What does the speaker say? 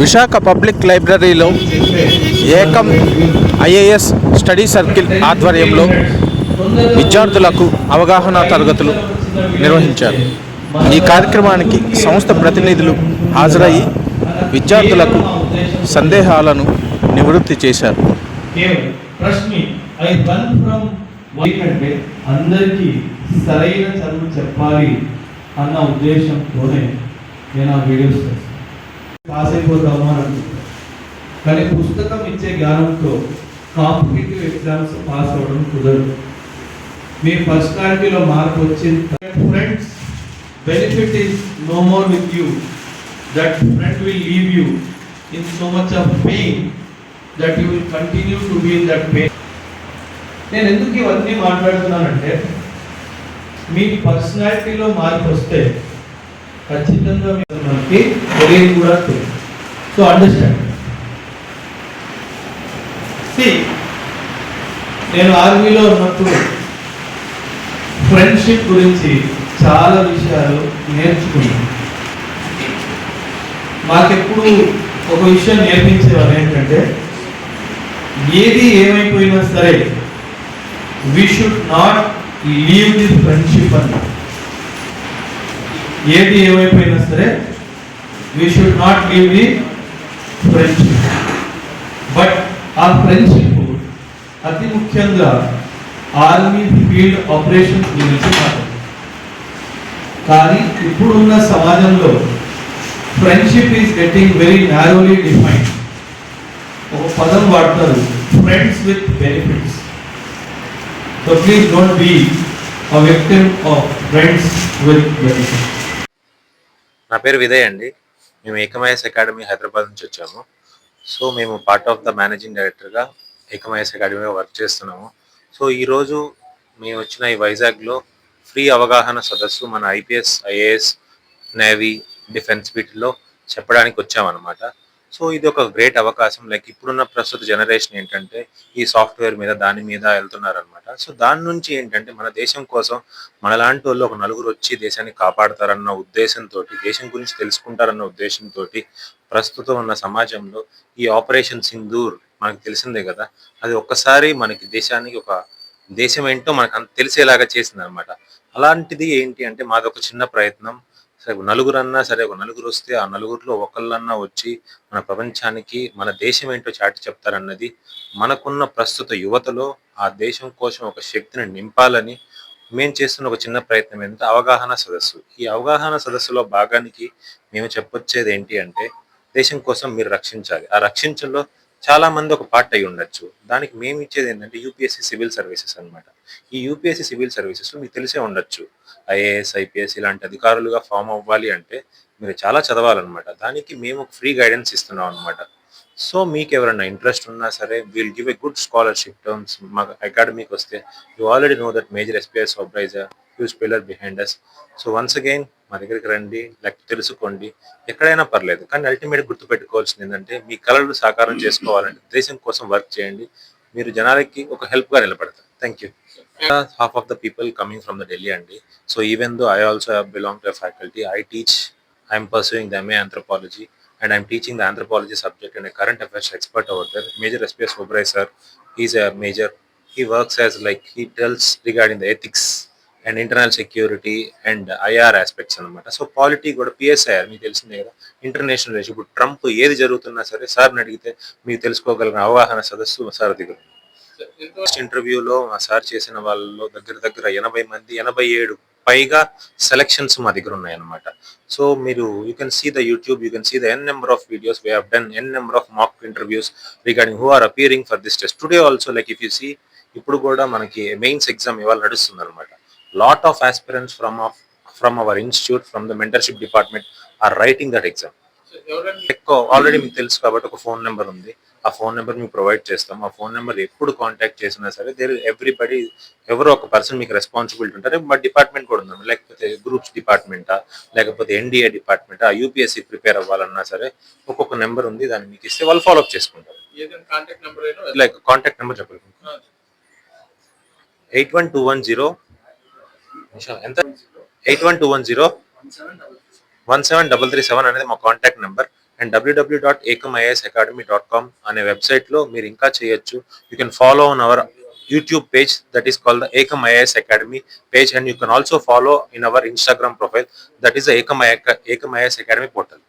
Visakha public లైబ్రరీలో ఏకం IAS study circle ఆధ్వర్యంలో విద్యార్థులకు అవగాహన తరగతులు నిర్వహించారు. ఈ కార్యక్రమానికి సంస్థ ప్రతినిధులు హాజరయ్యి విద్యార్థులకు సందేహాలను నివృత్తి చేశారు. అందరికీ సరైన చదువు చెప్పాలి అన్న ఉద్దేశంతోనే నేను ఆ వీడియోస్ చేస్తాను పాస్ అయిపోతాము అని అనుకుంటాను కానీ పుస్తకం ఇచ్చే జ్ఞానంతో కాంపిటేటివ్ ఎగ్జామ్స్ పాస్ అవ్వడం కుదరదు. మీ పర్సనాలిటీలో మార్పు వచ్చింది. Friends benefit is no more with you that friend will leave you in so much of pain that you will continue to be in that pain నేను ఎందుకు ఇవన్నీ మాట్లాడుతున్నానంటే మీ పర్సనాలిటీలో మార్పు వస్తే ఖచ్చితంగా మనకి తెలియదు కూడా తెలియదు. సో అండర్స్టాండ్ నేను ఆర్మీలో ఉన్నప్పుడు ఫ్రెండ్షిప్ గురించి చాలా విషయాలు నేర్చుకున్నాను. మాకెప్పుడు ఒక విషయం నేర్పించేవారు ఏంటంటే ఏది ఏమైపోయినా సరే we should not leave the friendship అన్నారు ఏది ఏమైపోయినా సరే we should not give the friendship but ఆ ఫ్రెండ్షిప్ అతి ముఖ్యంగా ఆర్మీ ఫీల్డ్ ఆపరేషన్స్ గురించి మాట్లాడుతుంది కానీ ఇప్పుడున్న సమాజంలో friendship is getting very narrowly defined ఒక పదం వాడతారు friends with benefits so please don't be a victim of friends with benefits నా పేరు విదయ్ అండి. మేము ఏకమయస్ అకాడమీ హైదరాబాద్ నుంచి వచ్చాము. సో మేము పార్ట్ ఆఫ్ ద మేనేజింగ్ డైరెక్టర్గా ఏకమయస్ అకాడమీలో వర్క్ చేస్తున్నాము. సో ఈరోజు మేము వచ్చిన ఈ వైజాగ్లో ఫ్రీ అవగాహన సదస్సు మన ఐపీఎస్ ఐఏఎస్ నేవీ డిఫెన్స్ వీటిల్లో చెప్పడానికి వచ్చామన్నమాట. సో ఇది ఒక గ్రేట్ అవకాశం. లైక్ ఇప్పుడున్న ప్రస్తుత జనరేషన్ ఏంటంటే ఈ సాఫ్ట్వేర్ మీద దాని మీద వెళ్తున్నారనమాట సో దాని నుంచి ఏంటంటే మన దేశం కోసం మనలాంటి వాళ్ళు ఒక నలుగురు వచ్చి దేశాన్ని కాపాడతారన్న ఉద్దేశంతో దేశం గురించి తెలుసుకుంటారన్న ఉద్దేశంతో ప్రస్తుతం ఉన్న సమాజంలో ఈ ఆపరేషన్ సింధూర్ మనకు తెలిసిందే కదా. అది ఒక్కసారి మనకి దేశానికి ఒక దేశం ఏంటో మనకు అంత తెలిసేలాగా చేసింది అనమాట అలాంటిది ఏంటి అంటే మాది ఒక చిన్న ప్రయత్నం. సరే నలుగురు అన్నా సరే ఒక నలుగురు వస్తే ఆ నలుగురిలో ఒకళ్ళన్నా వచ్చి మన ప్రపంచానికి మన దేశం ఏంటో చాటి చెప్తారన్నది మనకున్న ప్రస్తుత యువతలో ఆ దేశం కోసం ఒక శక్తిని నింపాలని మేము చేస్తున్న ఒక చిన్న ప్రయత్నం ఏంటంటే అవగాహన సదస్సు. ఈ అవగాహన సదస్సులో భాగానికి మేము చెప్పొచ్చేది ఏంటి అంటే దేశం కోసం మీరు రక్షించాలి. ఆ రక్షించలో చాలా మంది ఒక పార్ట్ అయి ఉండొచ్చు. దానికి మేము ఇచ్చేది ఏంటంటే యూపీఎస్సీ సివిల్ సర్వీసెస్ అన్నమాట. ఈ యూపీఎస్సీ సివిల్ సర్వీసెస్ మీకు తెలిసే ఉండొచ్చు. ఐఏఎస్ ఐపీఎస్ ఇలాంటి అధికారులుగా ఫామ్ అవ్వాలి అంటే మీరు చాలా చదవాలన్నమాట. దానికి మేము ఫ్రీ గైడెన్స్ ఇస్తున్నాం అనమాట సో మీకు ఎవరైనా ఇంట్రెస్ట్ ఉన్నా సరే will give a good scholarship terms మా అకాడమీకి వస్తే you already know that major SPS supervisor huge pillar behind us so once again మా దగ్గరికి రండి లేకపోతే తెలుసుకోండి. ఎక్కడైనా పర్లేదు కానీ అల్టిమేట్ గుర్తుపెట్టుకోవాల్సింది ఏంటంటే మీ కళలు సాకారం చేసుకోవాలంటే దేశం కోసం వర్క్ చేయండి. మీరు జనాలకి ఒక హెల్ప్గా నిలబడతారు. Thank you half of the people coming from the Delhi అండి so even though I also belong to faculty I teach I'm pursuing the MA anthropology and I'm teaching the anthropology subject and a current affairs expert over there. Major SPS Oberoi sir, he's a major. He works as like he tells regarding the ethics and internal security and IR aspects అనమాట so polity కూడా PSIR మీకు తెలిసిందే కదా international relation ఇప్పుడు Trump ఏది జరుగుతున్నా సరే సార్ని అడిగితే మీకు తెలుసుకోగలిగిన అవగాహన సదస్సు సార్ దగ్గర ఇంటర్వ్యూలో మా సార్ చేసిన వాళ్ళలో దగ్గర దగ్గర ఎనభై మంది ఎనభై ఏడు పైగా సెలక్షన్స్ మా దగ్గర ఉన్నాయన్నమాట. సో మీరు you can see the YouTube you can see the n number of videos we have done n number of mock interviews regarding who are appearing for this test today also like if you see ఇప్పుడు కూడా మనకి mains exam ఇవాళ నడుస్తుంది అనమాట lot of aspirants from of from our institute from the mentorship department are writing that exam ఎక్కువ already మీకు తెలుసు కాబట్టి ఒక ఫోన్ నెంబర్ ఉంది. ఆ ఫోన్ నెంబర్ మీకు ప్రొవైడ్ చేస్తాం. ఆ ఫోన్ నెంబర్ ఎప్పుడు కాంటాక్ట్ చేసినా సరే దేర్ ఎవ్రీబడి ఎవరో ఒక పర్సన్ మీకు రెస్పాన్సిబిలిటీ ఉంటారు. మా డిపార్ట్మెంట్ కూడా ఉంది లేకపోతే గ్రూప్స్ డిపార్ట్మెంటా లేకపోతే ఎన్డీఏ డిపార్ట్మెంటా యూపీఎస్సీ ప్రిపేర్ అవ్వాలన్నా సరే ఒక్కొక్క నెంబర్ ఉంది దాన్ని మీకు ఇస్తే వాళ్ళు ఫాలో అప్ చేసుకుంటారు. లైక్ కాంటాక్ట్ నెంబర్ చెప్పండి eight one two one zero ఎంత? Eight one two one zero one seven double three seven అనేది మా contact number and WW dot Ekam IAS academy dot com అనే వెబ్సైట్లో మీరు ఇంకా చేయొచ్చు. You can follow on our YouTube page that is call the Ekam IAS academy page and you can also follow in our Instagram profile that is the Ekam Ekam IAS academy portal